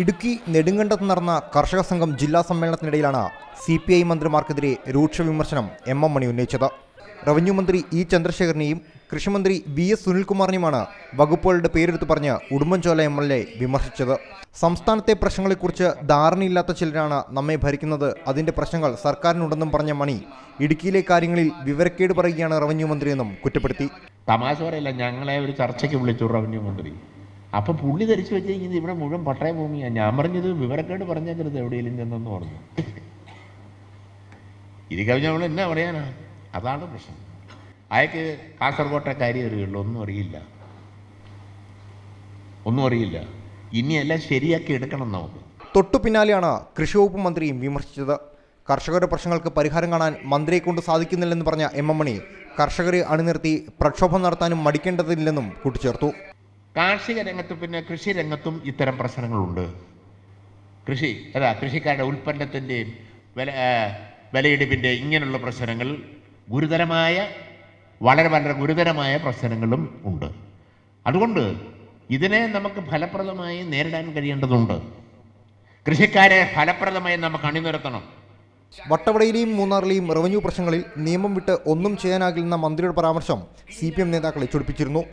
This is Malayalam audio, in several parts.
ഇടുക്കി നെടുങ്കണ്ടത്ത് നടന്ന കർഷക സംഘം ജില്ലാ സമ്മേളനത്തിനിടയിലാണ് സി പി ഐ മന്ത്രിമാർക്കെതിരെ രൂക്ഷ വിമർശനം എം എം മണി ഉന്നയിച്ചത്. റവന്യൂ മന്ത്രി ഇ ചന്ദ്രശേഖരനെയും കൃഷിമന്ത്രി വി എസ് സുനിൽകുമാറിനെയുമാണ് വകുപ്പുകളുടെ പേരെടുത്ത് പറഞ്ഞ് ഉടുമ്പൻചോല എം എൽ എ വിമർശിച്ചത്. സംസ്ഥാനത്തെ പ്രശ്നങ്ങളെക്കുറിച്ച് ധാരണയില്ലാത്ത ചിലരാണ് നമ്മെ ഭരിക്കുന്നത്. അതിന്റെ പ്രശ്നങ്ങൾ സർക്കാരിനുണ്ടെന്നും പറഞ്ഞ മണി ഇടുക്കിയിലെ കാര്യങ്ങളിൽ വിവരക്കേട് പറയുകയാണ് റവന്യൂ മന്ത്രിയെന്നും കുറ്റപ്പെടുത്തി. തമാശ പറയില്ല ഞങ്ങളെ ഒരു ചർച്ചയ്ക്ക് വിളിച്ചു റവന്യൂ മന്ത്രി. അപ്പം പുള്ളി ധരിച്ചു വെച്ചിരിക്കുന്നത് ഇവിടെ മുഴുവൻ പട്ടയ ഭൂമിയാണ് ഞാൻ പറഞ്ഞത് വിവരക്കേട് പറഞ്ഞേക്കരുത് എവിടെയെങ്കിലും ചെന്നെന്ന് പറഞ്ഞു. ഇത് കഴിഞ്ഞ നമ്മൾ എന്നാ പറയാനാ? അതാണ് പ്രശ്നം. അയാൾക്ക് കാസർകോട്ടെ കാര്യം അറിയുള്ളൂ ഒന്നും അറിയില്ല. ഒന്നും അറിയില്ല. ഇനിയെല്ലാം ശരിയാക്കി എടുക്കണം നമുക്ക്. തൊട്ടു പിന്നാലെയാണ് കൃഷി വകുപ്പ് മന്ത്രിയും വിമർശിച്ചത്. കർഷകരുടെ പ്രശ്നങ്ങൾക്ക് പരിഹാരം കാണാൻ മന്ത്രിയെ കൊണ്ട് സാധിക്കുന്നില്ലെന്ന് പറഞ്ഞ എം എം മണി കർഷകരെ അണിനിർത്തി പ്രക്ഷോഭം നടത്താനും മടിക്കേണ്ടതില്ലെന്നും കൂട്ടിച്ചേർത്തു. കാർഷിക രംഗത്തും പിന്നെ കൃഷി രംഗത്തും ഇത്തരം പ്രശ്നങ്ങളുണ്ട്. കൃഷി അതാ കൃഷിക്കാരുടെ ഉൽപ്പന്നത്തിന്റെയും വില വിലയിടിവിന്റെ ഇങ്ങനെയുള്ള പ്രശ്നങ്ങൾ ഗുരുതരമായ വളരെ വളരെ ഗുരുതരമായ പ്രശ്നങ്ങളും ഉണ്ട്. അതുകൊണ്ട് ഇതിനെ നമുക്ക് ഫലപ്രദമായി നേരിടാൻ കഴിയേണ്ടതുണ്ട്. കൃഷിക്കാരെ ഫലപ്രദമായി നമുക്ക് അണിനിരത്തണം. വട്ടവടയിലെയും മൂന്നാറിലെയും റവന്യൂ പ്രശ്നങ്ങളിൽ നിയമം വിട്ട് ഒന്നും ചെയ്യാനാകില്ലെന്ന മന്ത്രിയുടെ പരാമർശം സി പി എം നേതാക്കളെ ചൊടിപ്പിച്ചിരുന്നു.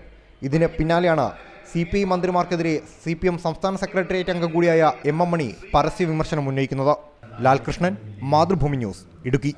ഇതിന് പിന്നാലെയാണ് സി പി ഐ മന്ത്രിമാർക്കെതിരെ സി പി എം സംസ്ഥാന സെക്രട്ടേറിയറ്റ് അംഗം കൂടിയായ എം എം മണി പരസ്യ വിമർശനം ഉന്നയിക്കുന്നത്. ലാൽകൃഷ്ണൻ മാതൃഭൂമി ന്യൂസ് ഇടുക്കി.